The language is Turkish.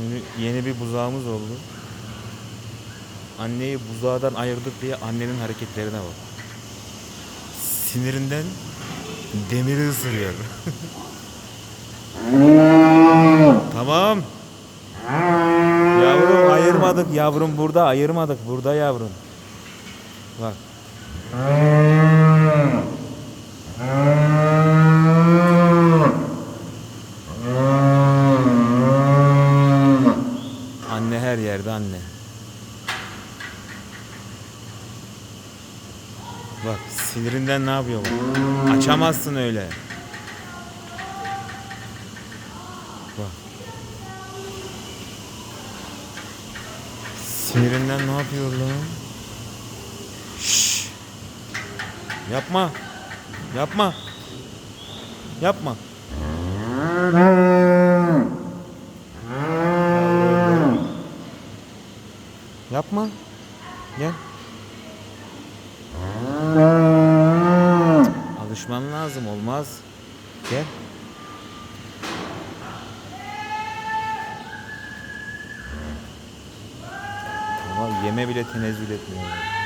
Şimdi yeni bir buzağımız oldu. Anneyi buzağdan ayırdık diye annenin hareketlerine bak. Sinirinden demiri ısırıyor. tamam. Yavrum ayırmadık yavrum burada ayırmadık burada yavrum. Bak. Yerde anne. Bak sinirinden ne yapıyor bak. Açamazsın öyle. Bak. Sinirinden ne yapıyor lan? Şşş. Yapma. Yapma. Yapma. Yapma. Gel. Alışman lazım olmaz. Gel. Ama yeme bile tenezzül etmiyor.